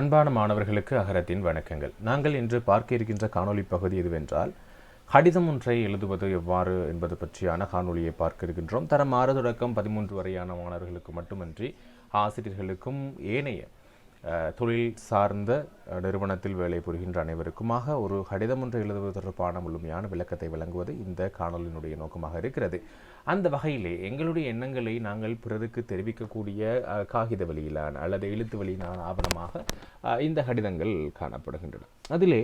அன்பான மாணவர்களுக்கு அகரத்தின் வணக்கங்கள். நாங்கள் இன்று பார்க்க இருக்கின்ற காணொலி பகுதி எதுவென்றால் கடிதம் ஒன்றை எழுதுவது எவ்வாறு என்பது பற்றியான காணொலியை பார்க்க இருக்கின்றோம். தரம் ஆறு தொடக்கம் பதிமூன்று வரையான மாணவர்களுக்கு மட்டுமன்றி ஆசிரியர்களுக்கும் ஏனைய தொழில் சார்ந்த நிறுவனத்தில் வேலை புரிகின்ற அனைவருக்குமாக ஒரு கடிதம் ஒன்றை எழுதுவது தொடர்பான முழுமையான விளக்கத்தை வழங்குவது இந்த காணொலியினுடைய நோக்கமாக இருக்கிறது. அந்த வகையிலே எங்களுடைய எண்ணங்களை நாங்கள் பிறருக்கு தெரிவிக்கக்கூடிய காகித வழியிலான அல்லது எழுத்து வழியிலான ஆவணமாக இந்த கடிதங்கள் காணப்படுகின்றன. அதிலே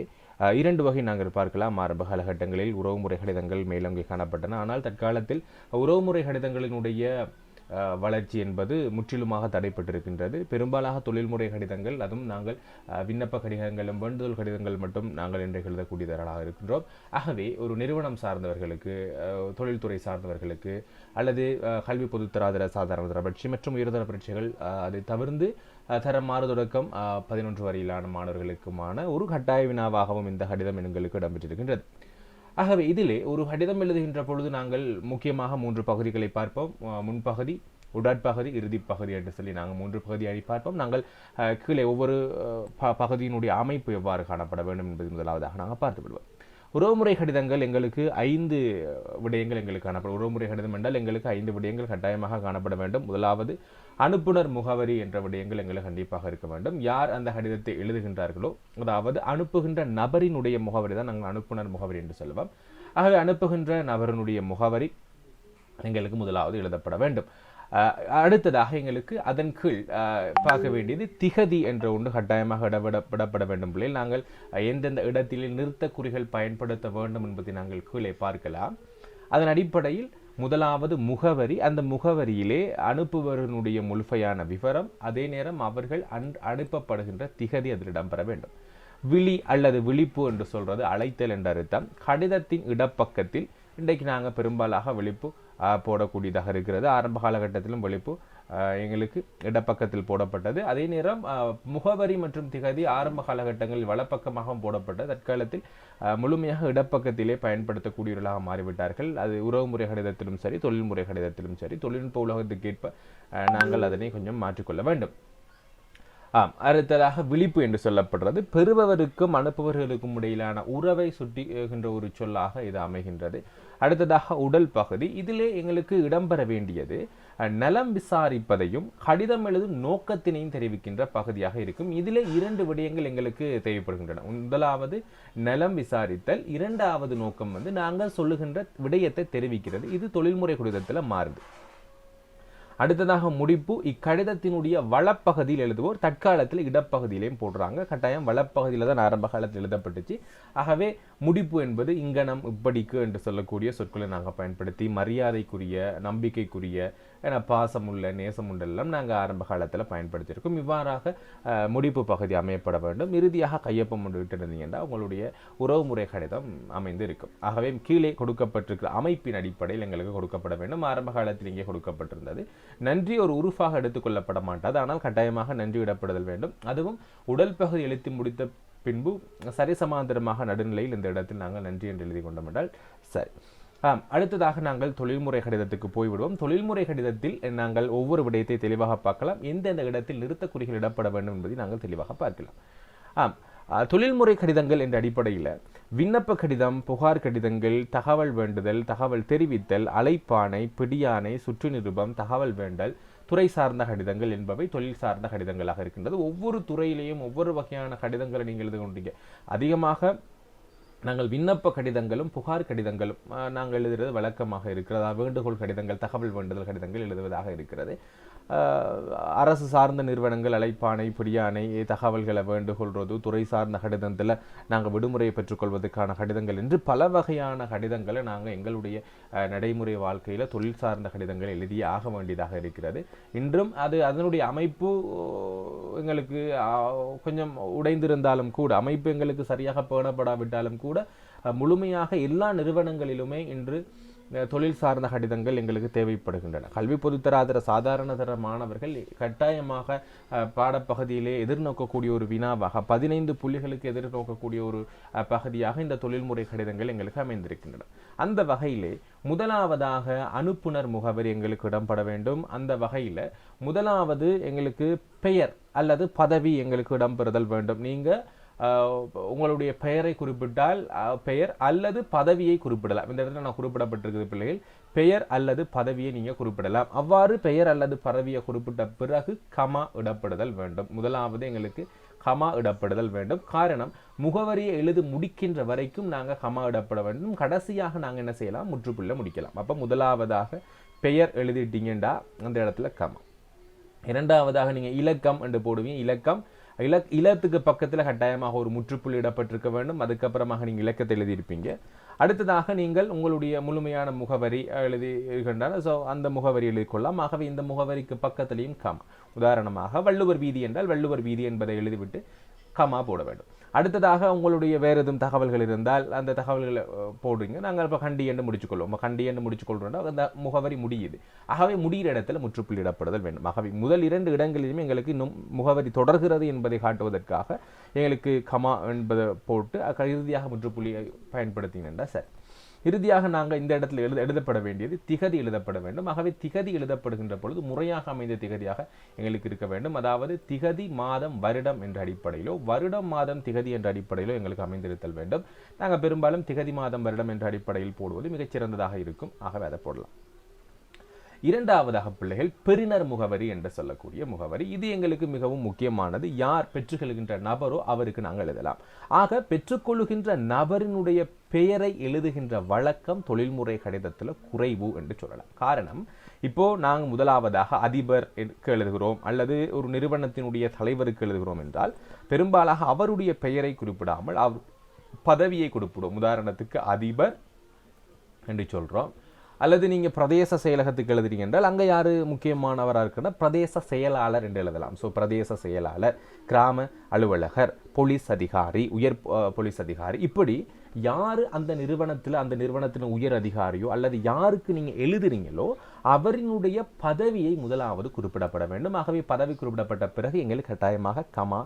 இரண்டு வகை நாங்கள் பார்க்கலாம். ஆரம்ப காலகட்டங்களில் உறவுமுறை கடிதங்கள் மேலோங்கி காணப்பட்டன. ஆனால் தற்காலத்தில் உறவுமுறை கடிதங்களினுடைய வளர்ச்சி என்பது முற்றிலுமாக தடைப்பட்டிருக்கின்றது. பெரும்பாலாக தொழில்முறை கடிதங்கள் அதுவும் நாங்கள் விண்ணப்ப கடிதங்களும் வேண்டுதல் கடிதங்கள் மட்டும் நாங்கள் இன்றைக்கு எழுதக்கூடியவர்களாக இருக்கின்றோம். ஆகவே ஒரு நிறுவனம் சார்ந்தவர்களுக்கு தொழில்துறை சார்ந்தவர்களுக்கு அல்லது கல்வி பொதுத்தராதர சாதாரண தர பரீட்சை மற்றும் உயர்தர பரீட்சைகள் அதை தவிர்த்து தரம் மாறு தொடக்கம் பதினொன்று வரையிலான மாணவர்களுக்குமான ஒரு கட்டாய வினாவாகவும் இந்த கடிதம் எங்களுக்கு இடம்பெற்றிருக்கின்றது ஆகவே இதிலே ஒரு கடிதம் எழுதுகின்ற பொழுது நாங்கள் முக்கியமாக மூன்று பகுதிகளை பார்ப்போம். முன்பகுதி உடற்பகுதி இறுதிப் பகுதி என்று சொல்லி நாங்கள் மூன்று பகுதியை பார்ப்போம். நாங்கள் கீழே ஒவ்வொரு ப- பகுதியினுடைய அமைப்பு எவ்வாறு காணப்பட வேண்டும் என்பது முதலாவதாக நாங்கள் பார்த்து விடுவோம் உறவுமுறை கடிதங்கள் எங்களுக்கு ஐந்து விடயங்கள் எங்களுக்கு காணப்படும். உறவுமுறை கடிதம் என்றால் எங்களுக்கு ஐந்து விடயங்கள் கட்டாயமாக காணப்பட வேண்டும். முதலாவது அனுப்புனர் முகவரி என்ற விடயங்கள் எங்களுக்கு கண்டிப்பாக இருக்க வேண்டும். யார் அந்த கடிதத்தை எழுதுகின்றார்களோ அதாவது அனுப்புகின்ற நபரினுடைய முகவரி தான் நாங்கள் அனுப்புனர் முகவரி என்று சொல்லுவோம். ஆகவே அனுப்புகின்ற நபரினுடைய முகவரி எங்களுக்கு முதலாவது எழுதப்பட வேண்டும். அஹ் அடுத்ததாக எங்களுக்கு அதன் கீழ் அஹ், பார்க்க வேண்டியது திகதி என்ற ஒன்று கட்டாயமாக இடவிட விடப்பட வேண்டும் பிள்ளையில் நாங்கள் எந்தெந்த இடத்தில் நிறுத்த குறிகள் பயன்படுத்த வேண்டும் என்பதை நாங்கள் கீழே பார்க்கலாம். அதன் அடிப்படையில் முதலாவது முகவரி அந்த முகவரியிலே அனுப்புபவர்களுடைய முழுமையான விவரம் அதே நேரம் அவர்கள் அன் அனுப்பப்படுகின்ற திகதி அதில் இடம்பெற வேண்டும். விழி அல்லது விழிப்பு என்று சொல்றது அழைத்தல் என்ற அர்த்தம். கடிதத்தின் இடப்பக்கத்தில் இன்றைக்கு நாங்கள் பெரும்பாலாக விழிப்பு போடக்கூடியதாக இருக்கிறது. ஆரம்ப காலகட்டத்திலும் விழிப்பு எங்களுக்கு இடப்பக்கத்தில் போடப்பட்டது. அதே நேரம் முகவரி மற்றும் திகதி ஆரம்ப காலகட்டங்களில் வலப்பக்கமாகவும் போடப்பட்டது. தற்காலத்தில் முழுமையாக இடப்பக்கத்திலே பயன்படுத்தக்கூடியவர்களாக மாறிவிட்டார்கள். அது உறவுமுறை கடிதத்திலும் சரி தொழில்முறை கடிதத்திலும் சரி தொழில்நுட்ப உலகத்துக்கேற்ப நாங்கள் அதனை கொஞ்சம் மாற்றிக்கொள்ள வேண்டும். ஆம் அடுத்ததாக விழிப்பு என்று சொல்லப்படுறது. பெறுபவருக்கும் அனுப்புபவர்களுக்கும் இடையிலான உறவை சுட்டிகின்ற ஒரு சொல்லாக இது அமைகின்றது. அடுத்ததாக உடல் பகுதி. இதிலே எங்களுக்கு இடம்பெற வேண்டியது நலம் விசாரிப்பதையும் கடிதம் எழுதும் நோக்கத்தினையும் தெரிவிக்கின்ற பகுதியாக இருக்கும். இதிலே இரண்டு விடயங்கள் எங்களுக்கு தேவைப்படுகின்றன. முதலாவது நலம் விசாரித்தல். இரண்டாவது நோக்கம் வந்து நாங்கள் சொல்லுகின்ற விடயத்தை தெரிவிக்கிறது. இது தொழில்முறை குடிதத்தில் மாறுது. அடுத்ததாக முடிப்பு. இக்கடிதத்தினுடைய வளப்பகுதியில் எழுதுவோர் தற்காலத்தில் இடப்பகுதியிலையும் போடுறாங்க. கட்டாயம் வளப்பகுதியில் தான் ஆரம்ப காலத்தில் எழுதப்பட்டுச்சு. ஆகவே முடிப்பு என்பது இங்கனம் இப்படிக்கு என்று சொல்லக்கூடிய சொற்களை நாங்கள் பயன்படுத்தி மரியாதைக்குரிய நம்பிக்கைக்குரிய என பாசமுள்ள நேசமுண்டெல்லாம் நாங்கள் ஆரம்ப காலத்தில் பயன்படுத்தியிருக்கோம். இவ்வாறாக முடிப்பு பகுதி அமையப்பட வேண்டும். இறுதியாக கையொப்பம் கொண்டு விட்டிருந்தீங்கன்னா உங்களுடைய உறவுமுறை கடிதம் அமைந்து இருக்கும் ஆகவே கீழே கொடுக்கப்பட்டிருக்கிற அமைப்பின் அடிப்படையில் எங்களுக்கு கொடுக்கப்பட வேண்டும். ஆரம்ப காலத்தில் இங்கே கொடுக்கப்பட்டிருந்தது. நன்றி ஒரு உறுப்பாக எடுத்துக்கொள்ளப்பட மாட்டாது. ஆனால் கட்டாயமாக நன்றி விடப்படுதல் வேண்டும். அதுவும் உடல் பகுதி எழுத்தி முடித்த பின்பு சரிசமாந்தரமாக நடுநிலையில் இந்த இடத்தில் நாங்கள் நன்றி என்று எழுதி கொண்டோம் என்றால் சரி. அடுத்ததாக நாங்கள் தொழில்முறை கடிதத்துக்கு போய்விடுவோம். தொழில்முறை கடிதத்தில் நாங்கள் ஒவ்வொரு விடயத்தை தெளிவாக பார்க்கலாம். எந்தெந்த இடத்தில் நிறுத்த குறிகள் இடப்பட வேண்டும் என்பதை நாங்கள் தெளிவாக பார்க்கலாம். ஆம் தொழில்முறை கடிதங்கள் என்ற அடிப்படையில் விண்ணப்ப கடிதம் புகார் கடிதங்கள் தகவல் வேண்டுதல் தகவல் தெரிவித்தல் அலைப்பானை பிடியானை சுற்று நிருபம் தகவல் வேண்டல் துறை சார்ந்த கடிதங்கள் என்பவை தொழில் சார்ந்த கடிதங்களாக இருக்கின்றது. ஒவ்வொரு துறையிலேயும் ஒவ்வொரு வகையான கடிதங்களை நீங்கள் எழுதி கொண்டீங்க. அதிகமாக நாங்கள் விண்ணப்ப கடிதங்களும் புகார் கடிதங்களும் நாங்கள் எழுதுகிறது வழக்கமாக இருக்கிறதா. வேண்டுகோள் கடிதங்கள் தகவல் வேண்டுதல் கடிதங்கள் எழுதுவதாக இருக்கிறது. அரசு சார்ந்த நிறுவனங்கள் அழைப்பானை பிடியானை தகவல்களை வேண்டுகொள்வது துறை சார்ந்த கடிதத்தில் நாங்கள் விடுமுறையை பெற்றுக்கொள்வதற்கான கடிதங்கள் என்று பல வகையான கடிதங்களை நாங்கள் எங்களுடைய நடைமுறை வாழ்க்கையில் தொழில் சார்ந்த கடிதங்கள் எழுதியே ஆக வேண்டியதாக இருக்கிறது. இன்றும் அது அதனுடைய அமைப்பு எங்களுக்கு கொஞ்சம் உடைந்திருந்தாலும் கூட அமைப்பு எங்களுக்கு சரியாக பேணப்படாவிட்டாலும் கூட முழுமையாக எல்லா நிறுவனங்களிலுமே இன்று தொழில் சார்ந்த கடிதங்கள் எங்களுக்கு தேவைப்படுகின்றன. கல்வி பொதுத்தராதர சாதாரண தர மாணவர்கள் கட்டாயமாக பாடப்பகுதியிலே எதிர்நோக்கக்கூடிய ஒரு வினாவாக பதினைந்து புள்ளிகளுக்கு எதிர்நோக்கக்கூடிய ஒரு பகுதியாக இந்த தொழில்முறை கடிதங்கள் எங்களுக்கு அமைந்திருக்கின்றன. அந்த வகையிலே முதலாவதாக அனுப்புனர் முகவரி எங்களுக்கு இடம்பட வேண்டும். அந்த வகையில் முதலாவது எங்களுக்கு பெயர் அல்லது பதவி எங்களுக்கு இடம்பெறுதல் வேண்டும். நீங்கள் உங்களுடைய பெயரை குறிப்பிட்டால் பெயர் அல்லது பதவியை குறிப்பிடலாம். இந்த இடத்துல நான் குறிப்பிடப்பட்டிருக்குது பிள்ளைகள். பெயர் அல்லது பதவியை நீங்கள் குறிப்பிடலாம். அவ்வாறு பெயர் அல்லது பதவியை குறிப்பிட்ட பிறகு கமா இடப்படுதல் வேண்டும். முதலாவது எங்களுக்கு கமா இடப்படுதல் வேண்டும். காரணம் முகவரியை எழுதி முடிக்கின்ற வரைக்கும் நாங்கள் கமா இடப்பட வேண்டும். கடைசியாக நாங்கள் என்ன செய்யலாம்? முற்றுப்புள்ள முடிக்கலாம். அப்போ முதலாவதாக பெயர் எழுதிட்டீங்கண்டா அந்த இடத்துல கமா. இரண்டாவதாக நீங்கள் இலக்கம் என்று போடுவீங்க. இலக்கம் இலக் இலத்துக்கு பக்கத்தில் கட்டாயமாக ஒரு முற்றுப்புள்ளி இடப்பட்டிருக்க வேண்டும். அதுக்கப்புறமாக நீங்கள் இலக்கத்தை எழுதியிருப்பீங்க. அடுத்ததாக நீங்கள் உங்களுடைய முழுமையான முகவரி எழுதி இருக்கின்றன ஸோ அந்த முகவரி எழுதிக்கொள்ளலாம். ஆகவே இந்த முகவரிக்கு பக்கத்திலையும் காம். உதாரணமாக வள்ளுவர் வீதி என்றால் வள்ளுவர் வீதி என்பதை எழுதிவிட்டு கமா போட வேண்டும். அடுத்ததாக உங்களுடைய வேறு எதுவும் தகவல்கள் இருந்தால் அந்த தகவல்களை போடுறீங்க. நாங்கள் இப்போ கண்டி என்று முடிச்சுக்கொள்வோம். கண்டி என்று முடிச்சுக்கொள்றோம்னா அந்த முகவரி முடியுது. ஆகவே முடிகிற இடத்துல முற்றுப்புள்ளிடப்படுதல் வேண்டும். ஆகவே முதல் இரண்டு இடங்களிலுமே எங்களுக்கு இன்னும் முகவரி தொடர்கிறது என்பதை காட்டுவதற்காக எங்களுக்கு கமா என்பதை போட்டு இறுதியாக முற்றுப்புள்ளியை பயன்படுத்தினேன்டா சரி. இறுதியாக நாங்கள் இந்த இடத்துல எழுத எழுதப்பட வேண்டியது திகதி எழுதப்பட வேண்டும். ஆகவே திகதி எழுதப்படுகின்ற பொழுது முறையாக அமைந்த திகதியாக எங்களுக்கு இருக்க வேண்டும். அதாவது திகதி மாதம் வருடம் என்ற அடிப்படையிலோ வருடம் மாதம் திகதி என்ற அடிப்படையிலோ எங்களுக்கு அமைந்திருத்தல் வேண்டும். நாங்கள் பெரும்பாலும் திகதி மாதம் வருடம் என்ற அடிப்படையில் போடுவது மிகச் சிறந்ததாக இருக்கும். ஆகவே அதை போடலாம். இரண்டாவதாக பிள்ளைகள் பெறினர் முகவரி என்று சொல்லக்கூடிய முகவரி. இது எங்களுக்கு மிகவும் முக்கியமானது. யார் பெற்றுக்கொள்கின்ற நபரோ அவருக்கு நாங்கள் எழுதலாம். ஆக பெற்றுக்கொள்கின்ற நபரினுடைய பெயரை எழுதுகின்ற வழக்கம் தொழில்முறை கடிதத்தில் குறைவு என்று சொல்லலாம். காரணம் இப்போ நாங்கள் முதலாவதாக அதிபர் எழுதுகிறோம் அல்லது ஒரு நிறுவனத்தினுடைய தலைவருக்கு எழுதுகிறோம் என்றால் பெரும்பாலாக அவருடைய பெயரை குறிப்பிடாமல் அவர் பதவியை கொடுப்பிடும் உதாரணத்துக்கு அதிபர் என்று சொல்கிறோம் அல்லது நீங்கள் பிரதேச செயலகத்துக்கு எழுதுறீங்க என்றால் அங்கே யாரு முக்கியமானவராக இருக்குன்னா பிரதேச செயலாளர் என்று எழுதலாம். ஸோ பிரதேச செயலாளர் கிராம அலுவலகர் போலீஸ் அதிகாரி உயர் போலீஸ் அதிகாரி இப்படி யார் அந்த நிறுவனத்தில் அந்த நிறுவனத்தின் உயர் அதிகாரியோ அல்லது யாருக்கு நீங்கள் எழுதுறீங்களோ அவரினுடைய பதவியை முதலாவது குறிப்பிடப்பட வேண்டும். ஆகவே பதவி குறிப்பிடப்பட்ட பிறகு எங்களுக்கு கட்டாயமாக கமா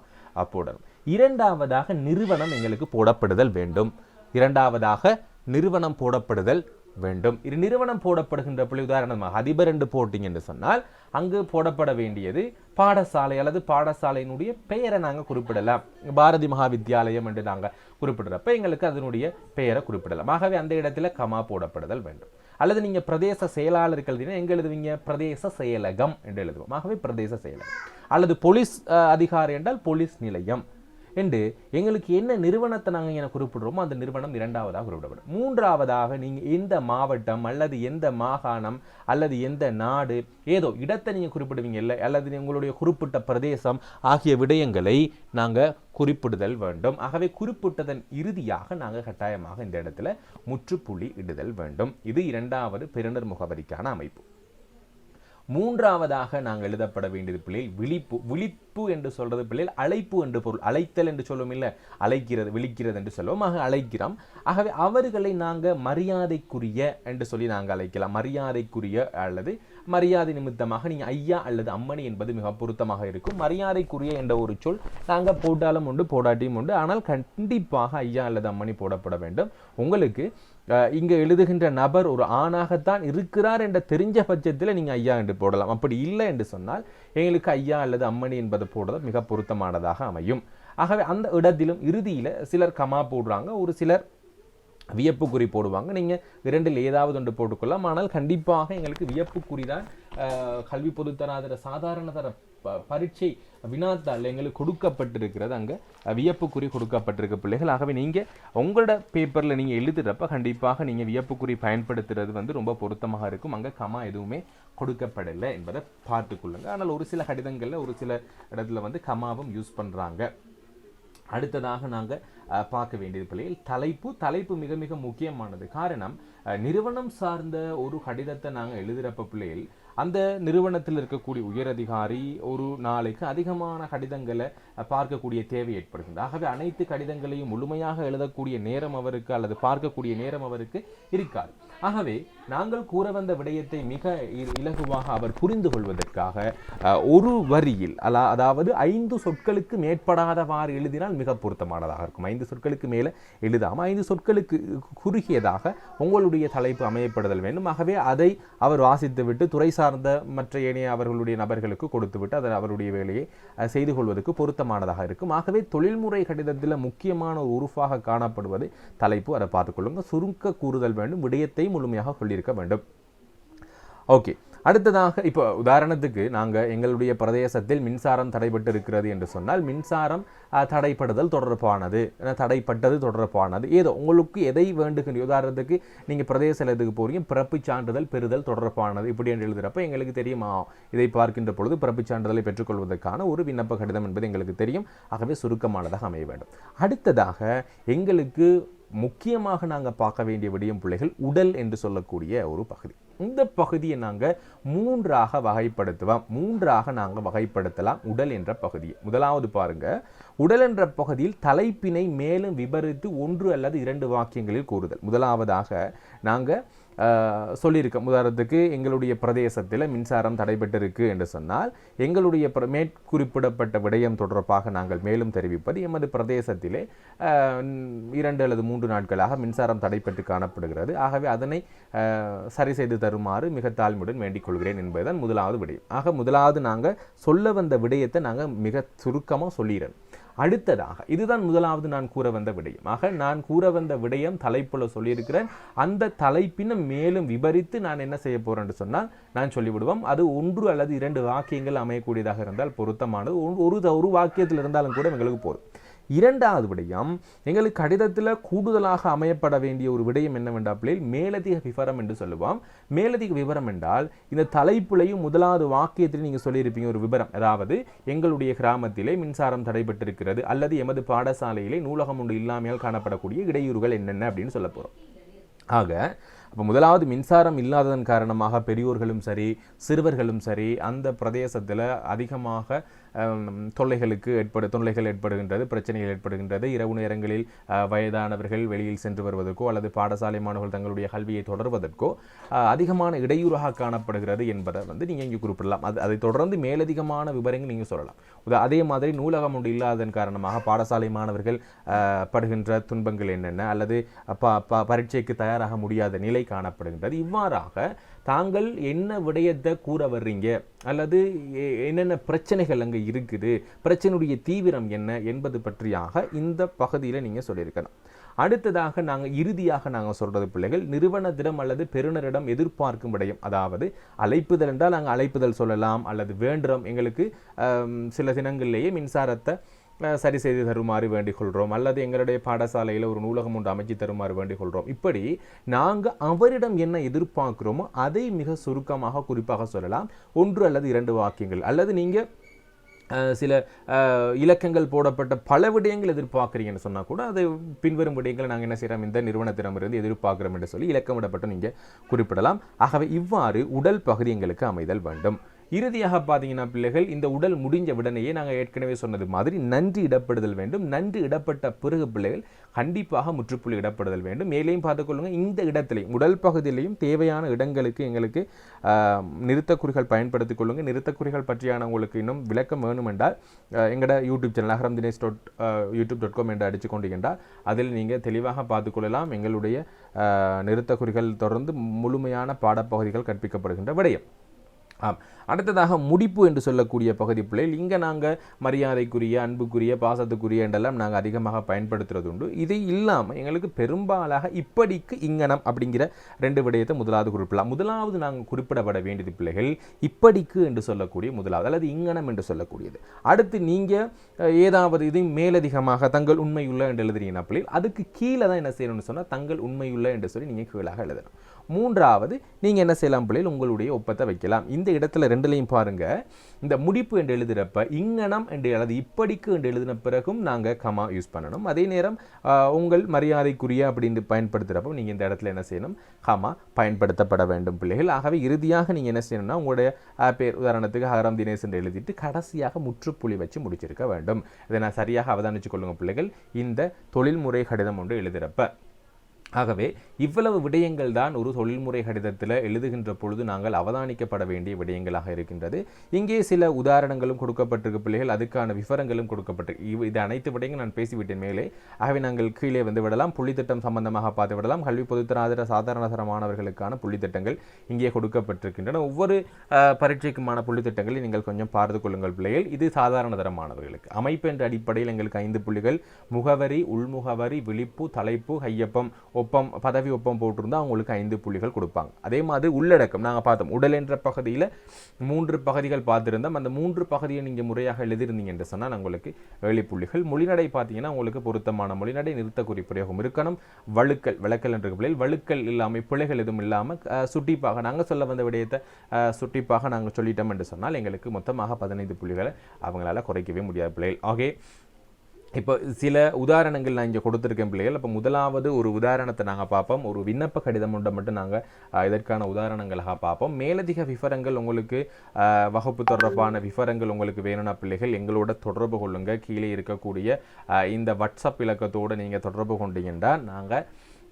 போடணும். இரண்டாவதாக நிறுவனம் எங்களுக்கு போடப்படுதல் வேண்டும். இரண்டாவதாக நிறுவனம் போடப்படுதல் வேண்டும். இது நிறுவனம் போடப்படுகின்ற பிள்ளை உதாரணமாக அதிபர் என்று போட்டிங்க என்று சொன்னால் அங்கு போடப்பட வேண்டியது பாடசாலை அல்லது பாடசாலையினுடைய பெயரை நாங்கள் குறிப்பிடலாம். பாரதி மகாவித்யாலயம் என்று நாங்கள் குறிப்பிடுறப்ப எங்களுக்கு அதனுடைய பெயரை குறிப்பிடலாம். ஆகவே அந்த இடத்துல கமா போடப்படுதல் வேண்டும். அல்லது நீங்கள் பிரதேச செயலாளர் எழுதினா எங்கே எழுதுவீங்க? பிரதேச செயலகம் என்று எழுதுவோம். ஆகவே பிரதேச செயலகம். அல்லது போலீஸ் அதிகாரி என்றால் போலீஸ் நிலையம். என்று எங்களுக்கு என்ன நிறுவனத்தை நாங்கள் என குறிப்பிடுறோமோ அந்த நிறுவனம் இரண்டாவதாக குறிப்பிடப்படும். மூன்றாவதாக நீங்கள் எந்த மாவட்டம் அல்லது எந்த மாகாணம் அல்லது எந்த நாடு ஏதோ இடத்தை நீங்கள் குறிப்பிடுவீங்க இல்லை அல்லது உங்களுடைய குறிப்பிட்ட பிரதேசம் ஆகிய விடயங்களை நாங்கள் குறிப்பிடுதல் வேண்டும். ஆகவே குறிப்பிட்டதன் இறுதியாக நாங்கள் கட்டாயமாக இந்த இடத்துல முற்றுப்புள்ளி இடுதல் வேண்டும். இது இரண்டாவது பெருநர் முகவரிக்கான அமைப்பு. மூன்றாவதாக நாங்கள் எழுதப்பட வேண்டியது பிள்ளையில் விழிப்பு விழிப்பு என்று சொல்றது பிள்ளையில் அழைப்பு என்று பொருள் அழைத்தல் என்று சொல்லும் இல்லை அழைக்கிறது விழிக்கிறது என்று சொல்லுவோம். ஆக அழைக்கிறோம். ஆகவே அவர்களை நாங்கள் மரியாதைக்குரிய என்று சொல்லி நாங்கள் அழைக்கலாம். மரியாதைக்குரிய அல்லது மரியாதை நிமித்தமாக நீங்கள் ஐயா அல்லது அம்மணி என்பது மிக பொருத்தமாக இருக்கும். மரியாதைக்குரிய என்ற ஒரு சொல் நாங்கள் போட்டாலும் உண்டு போடாட்டியும் உண்டு. ஆனால் கண்டிப்பாக ஐயா அல்லது அம்மணி போடப்பட வேண்டும். உங்களுக்கு இங்கே எழுதுகின்ற நபர் ஒரு ஆணாகத்தான் இருக்கிறார் என்ற தெரிஞ்ச பட்சத்தில் நீங்கள் ஐயா என்று போடலாம். அப்படி இல்லை என்று சொன்னால் எங்களுக்கு ஐயா அல்லது அம்மணி என்பது போடுறது மிக பொருத்தமானதாக அமையும். ஆகவே அந்த இடத்திலும் இறுதியில் சிலர் கமா போடுறாங்க. ஒரு சிலர் வியப்புக்குறி போடுவாங்க. நீங்கள் இரண்டில் ஏதாவது ஒன்று போட்டுக்கொள்ளலாம். ஆனால் கண்டிப்பாக எங்களுக்கு வியப்புக்குறி தான் கல்வி பொதுத்தராதர சாதாரண தர ப- பரீட்சை வினாத்தாள் எங்களுக்கு கொடுக்கப்பட்டிருக்கிறது அங்கே. வியப்புக்குறி கொடுக்கப்பட்டிருக்க பிள்ளைகள். ஆகவே நீங்கள் உங்களோட பேப்பரில் நீங்கள் எழுதுறப்ப கண்டிப்பாக நீங்கள் வியப்புக்குறி பயன்படுத்துறது வந்து ரொம்ப பொருத்தமாக இருக்கும். அங்கே கமா எதுவுமே கொடுக்கப்படலை என்பதை பார்த்துக்கொள்ளுங்க ஆனால் ஒரு சில கடிதங்களில் ஒரு சில இடத்துல வந்து கமாவும் யூஸ் பண்ணுறாங்க அடுத்ததாக நாங்கள் பார்க்க வேண்டியது பிள்ளைகள் தலைப்பு தலைப்பு மிக மிக முக்கியமானது. காரணம் நிறுவனம் சார்ந்த ஒரு கடிதத்தை நாங்கள் எழுதுகிறப்ப பிள்ளைகள் அந்த நிறுவனத்தில் இருக்கக்கூடிய உயரதிகாரி ஒரு நாளைக்கு அதிகமான கடிதங்களை பார்க்கக்கூடிய தேவை ஏற்படுகின்றது. ஆகவே அனைத்து கடிதங்களையும் முழுமையாக எழுதக்கூடிய நேரம் அவருக்கு அல்லது பார்க்கக்கூடிய நேரம் அவருக்கு இருக்காது. ஆகவே நாங்கள் கூற வந்த விடயத்தை மிக இ- இலகுவாக அவர் புரிந்து கொள்வதற்காக ஒரு வரியில் அலா அதாவது ஐந்து சொற்களுக்கு மேற்படாதவாறு எழுதினால் மிக பொருத்தமானதாக இருக்கும். ஐந்து சொற்களுக்கு மேலே எழுதாமல் ஐந்து சொற்களுக்கு குறுகியதாக உங்களுடைய தலைப்பு அமையப்படுதல் வேண்டும். ஆகவே அதை அவர் வாசித்துவிட்டு துறை சார்ந்த மற்ற ஏனைய அவர்களுடைய நபர்களுக்கு கொடுத்துவிட்டு அதை அவருடைய வேலையை செய்து கொள்வதற்கு பொருத்தமானதாக இருக்கும். ஆகவே தொழில்முறை கடிதத்தில் முக்கியமான ஒரு உருவாக காணப்படுவது தலைப்பு. அதை பார்த்துக்கொள்ளுங்க சுருக்க கூறுதல் வேண்டும். விடயத்தை முழுமையாக சொல்லியிருக்க வேண்டும். ஓகே. அடுத்ததாக இப்போ உதாரணத்துக்கு நாங்கள் எங்களுடைய பிரதேசத்தில் மின்சாரம் தடைபட்டு இருக்கிறது என்று சொன்னால் மின்சாரம் தடைப்படுதல் தொடர்பானது தடைப்பட்டது தொடர்பானது. ஏதோ உங்களுக்கு எதை வேண்டுகின்ற உதாரணத்துக்கு நீங்கள் பிரதேச இதுக்கு போகிறீங்க பிறப்புச் சான்றிதழ் பெறுதல் தொடர்பானது இப்படி என்று எழுதுகிறப்ப எங்களுக்கு தெரியுமா? இதை பார்க்கின்ற பொழுது பிறப்புச் சான்றிதழை பெற்றுக்கொள்வதற்கான ஒரு விண்ணப்ப கடிதம் என்பது எங்களுக்கு தெரியும். ஆகவே சுருக்கமானதாக அமைய வேண்டும். அடுத்ததாக எங்களுக்கு முக்கியமாக நாங்கள் பார்க்க வேண்டிய விடயம் பிள்ளைகள் உடல் என்று சொல்லக்கூடிய ஒரு பகுதி. இந்த பகுதியை நாங்கள் மூன்றாக வகைப்படுத்துவோம். மூன்றாக நாங்கள் வகைப்படுத்தலாம் உடல் என்ற பகுதியை. முதலாவது பாருங்க உடல் என்ற பகுதியில் தலைப்பினை மேலும் விபரித்து ஒன்று அல்லது இரண்டு வாக்கியங்களில் கூறுதல். முதலாவதாக நாங்கள் சொல்லியிருக்கோம் உதாரணத்துக்கு எங்களுடைய பிரதேசத்தில் மின்சாரம் தடைபட்டிருக்கு என்று சொன்னால் எங்களுடைய பிர- மேற்குறிப்பிடப்பட்ட விடயம் தொடர்பாக நாங்கள் மேலும் தெரிவிப்பது எமது பிரதேசத்திலே இரண்டு அல்லது மூன்று நாட்களாக மின்சாரம் தடைப்பட்டு காணப்படுகிறது. ஆகவே அதனை சரி செய்து தருமாறு மிக தாழ்மையுடன் வேண்டிக் கொள்கிறேன் என்பதுதான் முதலாவது விடயம். ஆக முதலாவது நாங்கள் சொல்ல வந்த விடயத்தை நாங்கள் மிக சுருக்கமாக சொல்லிடுறோம் அடுத்ததாக இதுதான் முதலாவது நான் கூற வந்த விடயம். ஆக நான் கூற வந்த விடயம் தலைப்புல சொல்லியிருக்கிறேன். அந்த தலைப்பினை மேலும் விபரித்து நான் என்ன செய்ய போறேன்னு சொன்னால் நான் சொல்லிவிடுவோம். அது ஒன்று அல்லது இரண்டு வாக்கியங்கள் அமையக்கூடியதாக இருந்தால் பொருத்தமானது. ஒரு ஒரு வாக்கியத்தில் இருந்தாலும் கூட எங்களுக்கு போதும். இரண்டாவது விடயம் எங்களுக்கு கடிதத்தில் கூடுதலாக அமையப்பட வேண்டிய ஒரு விடயம் என்னவென்றால் மேலதிக விவரம் என்று சொல்லுவோம். மேலதிக விவரம் என்றால் இந்த தலைப்புலையும் முதலாவது வாக்கியத்தில் நீங்கள் சொல்லியிருப்பீங்க ஒரு விவரம் அதாவது எங்களுடைய கிராமத்திலே மின்சாரம் தடைபட்டிருக்கிறது அல்லது எமது பாடசாலையிலே நூலகம் ஒன்று இல்லாமையால் காணப்படக்கூடிய இடையூறுகள் என்னென்ன அப்படின்னு சொல்ல போகிறோம் ஆக இப்போ முதலாவது மின்சாரம் இல்லாததன் காரணமாக பெரியோர்களும் சரி சிறுவர்களும் சரி அந்த பிரதேசத்தில் அதிகமாக தொல்லைகளுக்கு ஏற்படு தொல்லைகள் ஏற்படுகின்றது பிரச்சனைகள் ஏற்படுகின்றது. இரவு நேரங்களில் வயதானவர்கள் வெளியில் சென்று வருவதற்கோ அல்லது பாடசாலை மாணவர்கள் தங்களுடைய கல்வியை தொடர்வதற்கோ அதிகமான இடையூறாக காணப்படுகிறது என்பதை வந்து நீங்கள் இங்கே குறிப்பிடலாம். அது அதை தொடர்ந்து மேலதிகமான விவரங்கள் நீங்கள் சொல்லலாம். அதே மாதிரி நூலகம் ஒன்று இல்லாததன் காரணமாக பாடசாலை மாணவர்கள் படுகின்ற துன்பங்கள் என்னென்ன? அல்லது ப ப- பரீட்சைக்கு தயாராக முடியாத நிலை காணப்படுகின்றது. இவ்வாறாக தாங்கள் என்ன விடயத்தை கூற வர்றீங்க? அல்லது என்னென்ன பிரச்சனைகள் அங்கே இருக்குது? பிரச்சனையுடைய தீவிரம் என்ன என்பது பற்றியாக இந்த பகுதியில் நீங்கள் சொல்லியிருக்கணும். அடுத்ததாக நாங்கள் இறுதியாக நாங்கள் சொல்கிறது பிள்ளைகள் நிறுவனத்திடம் அல்லது பெறுநரிடம் எதிர்பார்க்கும் விடயம். அதாவது அழைப்புதல் என்றால் நாங்கள் அழைப்புதல் சொல்லலாம் அல்லது வேண்டுறோம். எங்களுக்கு சில தினங்களிலேயே மின்சாரத்தை சரி செய்து தருமாறு வேண்டிக் கொள்கிறோம் அல்லது எங்களுடைய பாடசாலையில் ஒரு நூலகம் ஒன்று அமைச்சு தருமாறு வேண்டிக் கொள்கிறோம் இப்படி நாங்கள் அவரிடம் என்ன எதிர்பார்க்கிறோமோ அதை மிக சுருக்கமாக குறிப்பாக சொல்லலாம். ஒன்று அல்லது இரண்டு வாக்கியங்கள். அல்லது நீங்கள் சில இலக்கங்கள் போடப்பட்ட பல விடயங்கள் எதிர்பார்க்குறீங்கன்னு சொன்னால் கூட அது பின்வரும் விடயங்களை நாங்கள் என்ன செய்கிறோம் இந்த நிறுவனத்திடமிருந்து எதிர்பார்க்குறோம் என்று சொல்லி இலக்கமிடப்பட்டு நீங்கள் குறிப்பிடலாம். ஆகவே இவ்வாறு உடல் பகுதி எங்களுக்கு அமைதல் வேண்டும். இறுதியாக பார்த்தீங்கன்னா பிள்ளைகள் இந்த உடல் முடிஞ்ச உடனேயே நாங்கள் ஏற்கனவே சொன்னது மாதிரி நன்றி இடப்படுதல் வேண்டும். நன்றி இடப்பட்ட பிறகு பிள்ளைகள் கண்டிப்பாக முற்றுப்புள்ளி இடப்படுதல் வேண்டும். மேலேயும் பார்த்துக்கொள்ளுங்க இந்த இடத்திலையும் உடல் பகுதியிலையும் தேவையான இடங்களுக்கு எங்களுக்கு நிறுத்தக்குறிகள் பயன்படுத்திக் கொள்ளுங்க. நிறுத்தக்குறிகள் பற்றியான உங்களுக்கு இன்னும் விளக்கம் வேணுமென்றால் எங்களோட YouTube channel Agaram Dinesh dot YouTube dot com என்று அடித்து கொண்டீங்கன்றால் அதில் நீங்கள் தெளிவாக பார்த்துக்கொள்ளலாம் எங்களுடைய நிறுத்தக்குறிகள் தொடர்ந்து முழுமையான பாடப்பகுதிகள் கற்பிக்கப்படுகின்ற விடயம். ஆம். அடுத்ததாக முடிப்பு என்று சொல்லக்கூடிய பகுதி பிள்ளைகள் இங்கே நாங்கள் மரியாதைக்குரிய அன்புக்குரிய பாசத்துக்குரிய என்றெல்லாம் நாங்கள் அதிகமாக பயன்படுத்துறது உண்டு இது இல்லாமல் எங்களுக்கு பெரும்பாலாக இப்படிக்கு இங்கனம் அப்படிங்கிற ரெண்டு விடயத்தை முதலாவது குறிப்பிடலாம். முதலாவது நாங்கள் குறிப்பிடப்பட வேண்டியது பிள்ளைகள் இப்படிக்கு என்று சொல்லக்கூடிய முதலாவது அல்லது இங்கனம் என்று சொல்லக்கூடியது. அடுத்து நீங்கள் ஏதாவது இது மேலதிகமாக தங்கள் உண்மையுள்ள என்று எழுதுறீங்கன்னா பிள்ளைகள் அதுக்கு கீழே தான் என்ன செய்யணும்னு சொன்னால் தங்கள் உண்மையுள்ள என்று சொல்லி நீங்கள் கீழாக எழுதணும். மூன்றாவது நீங்கள் என்ன செய்யலாம் பிள்ளைகள்? உங்களுடைய ஒப்பத்தை வைக்கலாம். இந்த இடத்துல ரெண்டுலையும் பாருங்கள் இந்த முடிப்பு என்று எழுதுகிறப்ப இங்கனம் என்று அல்லது இப்படிக்கு என்று எழுதின பிறகும் நாங்கள் கமா யூஸ் பண்ணணும். அதே நேரம் உங்கள் மரியாதைக்குரிய அப்படின்னு பயன்படுத்துகிறப்போ நீங்கள் இந்த இடத்துல என்ன செய்யணும்? கமா பயன்படுத்தப்பட வேண்டும் பிள்ளைகள். ஆகவே இறுதியாக நீங்கள் என்ன செய்யணும்னா உங்களுடைய பேர் உதாரணத்துக்கு ஹரம் தினேஷ் என்று எழுதிட்டு கடைசியாக முற்றுப்புள்ளி வச்சு முடிச்சிருக்க வேண்டும். இதை நான் சரியாக அவதானிச்சு கொள்ளுங்கள் பிள்ளைகள். இந்த தொழில்முறை கடிதம் ஒன்று எழுதுகிறப்ப ஆகவே இவ்வளவு விடயங்கள் தான் ஒரு தொழில்முறை கடிதத்தில் எழுதுகின்ற பொழுது நாங்கள் அவதானிக்கப்பட வேண்டிய விடயங்களாக இருக்கின்றது. இங்கே சில உதாரணங்களும் கொடுக்கப்பட்டிருக்க பிள்ளைகள் அதுக்கான விவரங்களும் கொடுக்கப்பட்டிருக்கு இவ் இது அனைத்து விடயங்கள் நான் பேசிவிட்டேன் மேலே. ஆகவே நாங்கள் கீழே வந்து விடலாம். புள்ளித்திட்டம் சம்பந்தமாக பார்த்து விடலாம். கல்வி பொதுத்தராதர சாதாரணதர மாணவர்களுக்கான புள்ளித்திட்டங்கள் இங்கே கொடுக்கப்பட்டிருக்கின்றன. ஒவ்வொரு பரீட்சைக்குமான புள்ளித்திட்டங்களை நீங்கள் கொஞ்சம் பார்த்து கொள்ளுங்கள் பிள்ளைகள். இது சாதாரணதர மாணவர்களுக்கு. அமைப்பு என்ற அடிப்படையில் எங்களுக்கு ஐந்து புள்ளிகள். முகவரி உள்முகவரி விழிப்பு தலைப்பு கையொப்பம் ஒப்பம் பதவி ஒப்பம் போட்டிருந்தா அவங்களுக்கு ஐந்து புள்ளிகள் கொடுப்பாங்க. அதே மாதிரி உள்ளடக்கம் நாங்கள் பார்த்தோம். உடல் என்ற பகுதியில் மூன்று பகுதிகள் பார்த்திருந்தோம். அந்த மூன்று பகுதியை நீங்கள் முறையாக எழுதியிருந்தீங்க என்று சொன்னால் உங்களுக்கு வேலி புள்ளிகள். மொழிநடை பார்த்தீங்கன்னா உங்களுக்கு பொருத்தமான மொழிநடை நிறுத்த குறிப்பிரயோகம் இருக்கணும். வழுக்கல் விளக்கல் என்ற பிள்ளைகள் வழுக்கல் இல்லாமல் பிள்ளைகள் எதுவும் இல்லாமல் சுட்டிப்பாக நாங்கள் சொல்ல வந்த விடயத்தை சுட்டிப்பாக நாங்கள் சொல்லிட்டோம் என்று சொன்னால் எங்களுக்கு மொத்தமாக பதினைந்து புள்ளிகளை அவங்களால குறைக்கவே முடியாது பிள்ளைகள். ஆகவே இப்போ சில உதாரணங்கள் நான் இங்கே கொடுத்துருக்கேன் பிள்ளைகள். அப்போ முதலாவது ஒரு உதாரணத்தை நாங்கள் பார்ப்போம். ஒரு விண்ணப்ப கடிதம் ஒன்றை மட்டும் நாங்கள் இதற்கான உதாரணங்களாக பார்ப்போம். மேலதிக விவரங்கள் உங்களுக்கு வகுப்பு தொடர்பான விவரங்கள் உங்களுக்கு வேணும்னா பிள்ளைகள் எங்களோட தொடர்பு கொள்ளுங்கள் கீழே இருக்கக்கூடிய இந்த வாட்ஸ்அப் இலக்கத்தோடு நீங்கள் தொடர்பு கொண்டீங்கன்னா நாங்கள்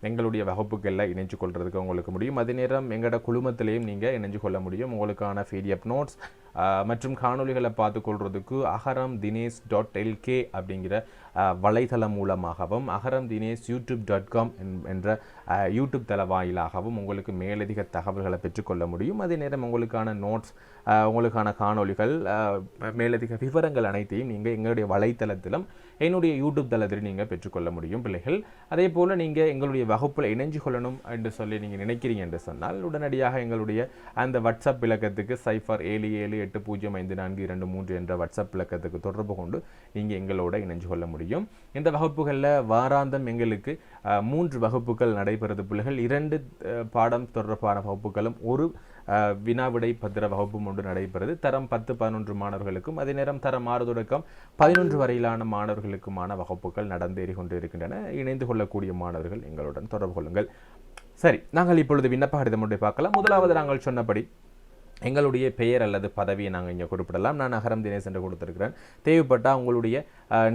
எங்களுடைய வகுப்புகளில் இணைஞ்சு கொள்கிறதுக்கு உங்களுக்கு முடியும். அதே நேரம் எங்களோட குழுமத்திலையும் நீங்கள் இணைஞ்சு கொள்ள முடியும். உங்களுக்கான பிடிஎஃப் நோட்ஸ் மற்றும் காணொளிகளை பார்த்து கொள்றதுக்கு அகரம் தினேஷ் டாட் எல்கே அப்படிங்கிற வலைதளம் வலைத்தளம் மூலமாகவும் Agaram Dinesh YouTube dot com என்ற யூடியூப் தள வாயிலாகவும் உங்களுக்கு மேலதிக தகவல்களை பெற்றுக்கொள்ள முடியும். அதே நேரம் உங்களுக்கான நோட்ஸ் உங்களுக்கான காணொளிகள் மேலதிக விவரங்கள் அனைத்தையும் நீங்கள் எங்களுடைய வலைத்தளத்திலும் என்னுடைய யூடியூப் தளத்தில் நீங்கள் பெற்றுக்கொள்ள முடியும் பிள்ளைகள். அதே போல் நீங்கள் எங்களுடைய வகுப்பில் இணைஞ்சு கொள்ளணும் என்று சொல்லி நீங்கள் நினைக்கிறீங்க என்று சொன்னால் உடனடியாக எங்களுடைய அந்த வாட்ஸ்அப் இலக்கத்துக்கு சைஃபர் ஏழு ஏழு எட்டு பூஜ்ஜியம் ஐந்து நான்கு இரண்டு மூன்று என்ற வாட்ஸ்அப் இலக்கத்துக்கு தொடர்பு கொண்டு நீங்கள் எங்களோட இணைஞ்சு கொள்ள முடியும். இந்த வகுப்புகளில் வாராந்தம் எங்களுக்கு மூன்று வகுப்புகள் நடைபெறுது பிள்ளைகள். இரண்டு பாடம் தொடர்பான வகுப்புகளும் ஒரு வினாவிடை பத்திர வகுப்பும் ஒன்று நடைபெறுது. தரம் பத்து பதினொன்று மாணவர்களுக்கும் அதே நேரம் தரம் ஆறு தொடக்கம் பதினொன்று வரையிலான மாணவர்களுக்குமான வகுப்புகள் நடந்தேறி கொண்டு இருக்கின்றன இணைந்து கொள்ளக்கூடிய மாணவர்கள் எங்களுடன் தொடர்பு கொள்ளுங்கள். சரி நாங்கள் இப்பொழுது விண்ணப்ப கடிதம் ஒன்றை பார்க்கலாம். முதலாவது நாங்கள் சொன்னபடி எங்களுடைய பெயர் அல்லது பதவியை நாங்கள் இங்கே குறிப்பிடலாம். நான் நகரம் தினேஷ் என்று கொடுத்துருக்கிறேன். தேவைப்பட்டால் உங்களுடைய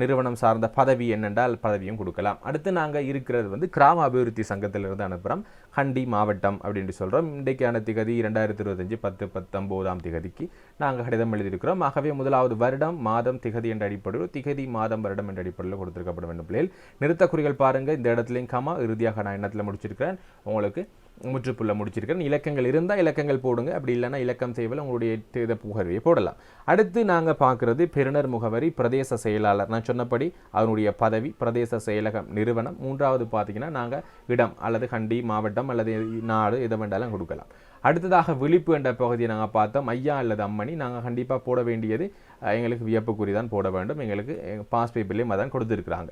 நிறுவனம் சார்ந்த பதவி என்னென்றால் பதவியும் கொடுக்கலாம். அடுத்து நாங்கள் இருக்கிறது வந்து கிராம அபிவிருத்தி சங்கத்திலிருந்து அனுப்புகிறோம் ஹண்டி மாவட்டம் அப்படின்னு சொல்கிறோம் இன்றைக்கான திகதி இரண்டாயிரத்தி இருபத்தஞ்சு பத்து பத்தொம்போதாம் திகதிக்கு நாங்கள் கடிதம் எழுதியிருக்கிறோம். ஆகவே முதலாவது வருடம் மாதம் திகதி என்ற அடிப்படையில் திகதி மாதம் வருடம் என்ற அடிப்படையில் கொடுத்துருக்கப்பட வேண்டும். பிள்ளைகள் நிறுத்தக்குறிகள் பாருங்கள் இந்த இடத்துலையும் கமா இறுதியாக நான் எண்ணத்தில் முடிச்சிருக்கிறேன். உங்களுக்கு முற்றுப்புள்ள முடிச்சிருக்கிறேன். இலக்கங்கள் இருந்தால் இலக்கங்கள் போடுங்க. அப்படி இல்லைன்னா இலக்கம் செய்வதில் உங்களுடைய இதை புகழ்வையை போடலாம். அடுத்து நாங்கள் பார்க்குறது பெருநர் முகவரி பிரதேச செயலாளர். நான் சொன்னபடி அவனுடைய பதவி பிரதேச செயலகம் நிறுவனம். மூன்றாவது பார்த்தீங்கன்னா நாங்கள் இடம் அல்லது கண்டி மாவட்டம் அல்லது நாடு எதை வேண்டாலும் கொடுக்கலாம். அடுத்ததாக விழிப்பு என்ற பகுதியை நாங்கள் பார்த்தோம். ஐயா அல்லது அம்மணி நாங்கள் கண்டிப்பாக போட வேண்டியது எங்களுக்கு வியப்புக்குறி தான் போட வேண்டும். எங்களுக்கு பாஸ் பேப்பர்லேயும் அதான் கொடுத்துருக்குறாங்க.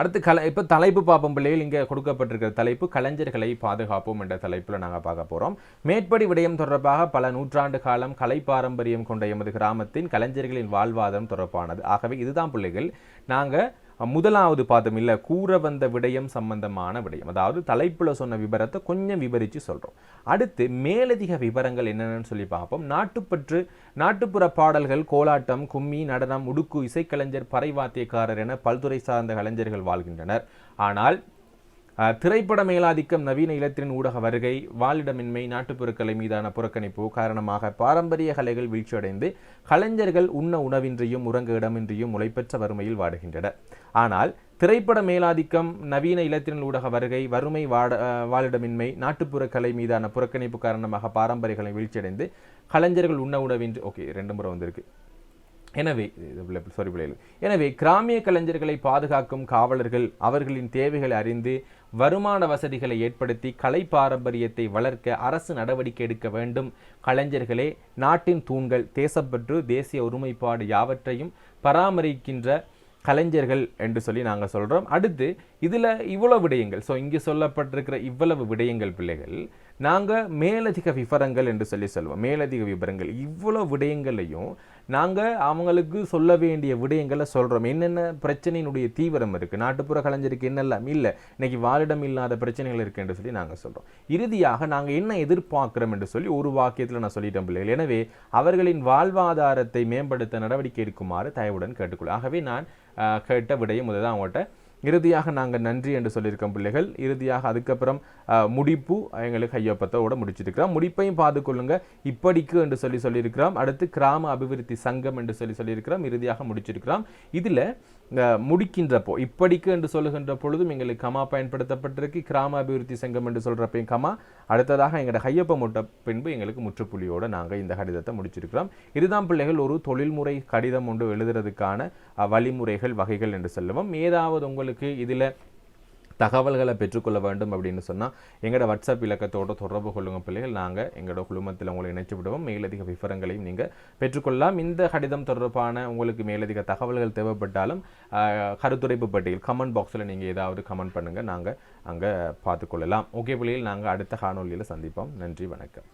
அடுத்து கல இப்போ தலைப்பு பார்ப்போம் பிள்ளைகள். இங்கே கொடுக்கப்பட்டிருக்கிற தலைப்பு கலைஞர்களை பாதுகாப்போம் என்ற தலைப்பில் நாங்கள் பார்க்க போகிறோம் மேற்படி விடயம் தொடர்பாக பல நூற்றாண்டு காலம் கலை பாரம்பரியம் கொண்ட எமது கிராமத்தின் கலைஞர்களின் வாழ்வாதாரம் தொடர்பானது. ஆகவே இதுதான் பிள்ளைகள். நாங்கள் முதலாவது பார்த்தோம் இல்லை கூற வந்த விடயம் சம்பந்தமான விடயம். அதாவது தலைப்பில் சொன்ன விபரத்தை கொஞ்சம் விவரித்து சொல்கிறோம் அடுத்து மேலதிக விவரங்கள் என்னென்னு சொல்லி பார்ப்போம். நாட்டுப்பற்று நாட்டுப்புற பாடல்கள் கோலாட்டம் கும்மி நடனம் உடுக்கு இசைக்கலைஞர் பறைவாத்தியக்காரர் என பல்துறை சார்ந்த கலைஞர்கள் வாழ்கின்றனர். ஆனால் திரைப்பட மேலாதிக்கம் நவீன இலத்தின் ஊடக வருகை வாழிடமின்மை நாட்டுப்புற கலை மீதான புறக்கணிப்பு காரணமாக பாரம்பரிய கலைகள் வீழ்ச்சியடைந்து கலைஞர்கள் உண்ண உணவின்றியும் உறங்க இடமின்றியும் முளைப்பெற்ற வறுமையில் வாடுகின்றனர். ஆனால் திரைப்பட மேலாதிக்கம் நவீன இலத்தின் ஊடக வருகை வறுமை வாட வாழிடமின்மை நாட்டுப்புற கலை மீதான புறக்கணிப்பு காரணமாக பாரம்பரியங்களை வீழ்ச்சியடைந்து கலைஞர்கள் உண்ண உணவின்றி ஓகே ரெண்டு முறை வந்திருக்கு. எனவே சாரி பிள்ளைகள். எனவே கிராமிய கலைஞர்களை பாதுகாக்கும் காவலர்கள் அவர்களின் தேவைகளை அறிந்து வருமான வசதிகளை ஏற்படுத்தி கலை பாரம்பரியத்தை வளர்க்க அரசு நடவடிக்கை எடுக்க வேண்டும். கலைஞர்களே நாட்டின் தூண்கள் தேசப்பற்று தேசிய ஒருமைப்பாடு யாவற்றையும் பராமரிக்கின்ற கலைஞர்கள் என்று சொல்லி நாங்கள் சொல்கிறோம் அடுத்து இதில் இவ்வளவு விடயங்கள். ஸோ இங்கே சொல்லப்பட்டிருக்கிற இவ்வளவு விடயங்கள் பிள்ளைகள் நாங்கள் மேலதிக விவரங்கள் என்று சொல்லி சொல்லுவோம் மேலதிக விவரங்கள். இவ்வளோ விடயங்களையும் நாங்கள் அவங்களுக்கு சொல்ல வேண்டிய விடயங்களை சொல்கிறோம் என்னென்ன பிரச்சனையினுடைய தீவிரம் இருக்குது நாட்டுப்புற கலைஞருக்கு என்னெல்லாம்? இல்லை. இன்னைக்கு வாழிடம் இல்லாத பிரச்சனைகள் இருக்குது என்று சொல்லி நாங்கள் சொல்கிறோம் இறுதியாக நாங்கள் என்ன எதிர்பார்க்குறோம் என்று சொல்லி ஒரு வாக்கியத்தில் நான் சொல்லிட்டேன் பிள்ளைகள். எனவே அவர்களின் வாழ்வாதாரத்தை மேம்படுத்த நடவடிக்கை எடுக்குமாறு தயவுடன் கேட்டுக்கொள்ளும் ஆகவே நான் கேட்ட விடயம் முதல்ல அவங்கள்ட்ட இறுதியாக நாங்கள் நன்றி என்று சொல்லியிருக்கோம் பிள்ளைகள். இறுதியாக அதுக்கப்புறம் முடிப்பு எங்களுக்கு கையொப்பத்தோட முடிச்சிருக்கிறோம் முடிப்பையும் பார்த்துக்கொள்ளுங்க இப்படிக்கு என்று சொல்லி சொல்லியிருக்கிறோம் அடுத்து கிராம அபிவிருத்தி சங்கம் என்று சொல்லி சொல்லியிருக்கிறோம் இறுதியாக முடிச்சிருக்கிறோம் இதில் முடிக்கின்றப்போ இப்படிக்கு என்று சொல்லுகின்ற பொழுதும் எங்களுக்கு கமா பயன்படுத்தப்பட்டிருக்கு கிராம அபிவிருத்தி சங்கம் என்று சொல்கிறப்பையும் கமா. அடுத்ததாக எங்களோட கையொப்பம் முட்ட பின்பு எங்களுக்கு முற்றுப்புள்ளியோடு நாங்கள் இந்த கடிதத்தை முடிச்சிருக்கிறோம். இதுதான் பிள்ளைகள் ஒரு தொழில்முறை கடிதம் ஒன்று எழுதுறதுக்கான வழிமுறைகள் வகைகள் என்று சொல்லுவோம். ஏதாவது உங்களுக்கு இதில் தகவல்களை பெற்றுக்கொள்ள வேண்டும் அப்படின்னு சொன்னால் எங்களோட வாட்ஸ்அப் இலக்கத்தோட தொடர்பு கொள்ளுங்கள் பிள்ளைகள். நாங்கள் எங்களோட குழுமத்தில் உங்களை இணைச்சு விடுவோம். மேலதிக விவரங்களையும் நீங்கள் பெற்றுக்கொள்ளலாம். இந்த கடிதம் தொடர்பான உங்களுக்கு மேலதிக தகவல்கள் தேவைப்பட்டாலும் கருத்துரைப்பு பட்டியல் கமெண்ட் பாக்ஸில் நீங்கள் ஏதாவது கமெண்ட் பண்ணுங்கள் நாங்கள் அங்கே பார்த்துக்கொள்ளலாம். ஓகே பிள்ளைகள் நாங்கள் அடுத்த காணொலியில் சந்திப்போம். நன்றி வணக்கம்.